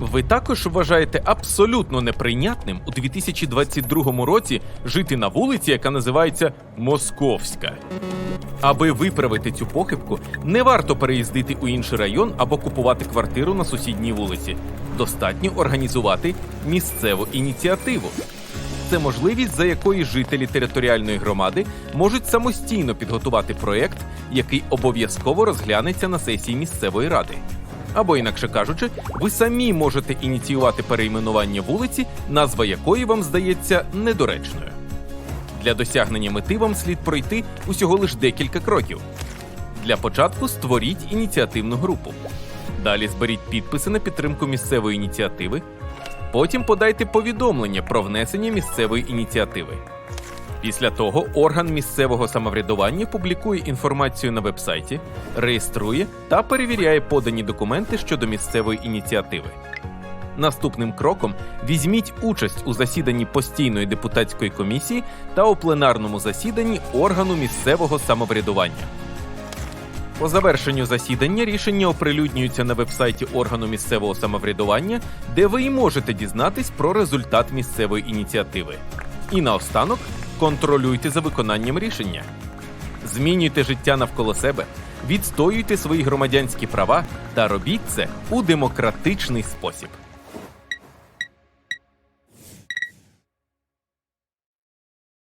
Ви також вважаєте абсолютно неприйнятним у 2022 році жити на вулиці, яка називається Московська. Аби виправити цю похибку, не варто переїздити у інший район або купувати квартиру на сусідній вулиці. Достатньо організувати місцеву ініціативу. Це можливість, за якої жителі територіальної громади можуть самостійно підготувати проєкт, який обов'язково розглянеться на сесії місцевої ради. Або, інакше кажучи, ви самі можете ініціювати перейменування вулиці, назва якої вам здається недоречною. Для досягнення мети вам слід пройти усього лиш декілька кроків. Для початку створіть ініціативну групу. Далі зберіть підписи на підтримку місцевої ініціативи. Потім подайте повідомлення про внесення місцевої ініціативи. Після того орган місцевого самоврядування публікує інформацію на вебсайті, реєструє та перевіряє подані документи щодо місцевої ініціативи. Наступним кроком візьміть участь у засіданні постійної депутатської комісії та у пленарному засіданні органу місцевого самоврядування. По завершенню засідання рішення оприлюднюються на вебсайті органу місцевого самоврядування, де ви і можете дізнатись про результат місцевої ініціативи. І наостанок контролюйте за виконанням рішення. Змінюйте життя навколо себе, відстоюйте свої громадянські права та робіть це у демократичний спосіб.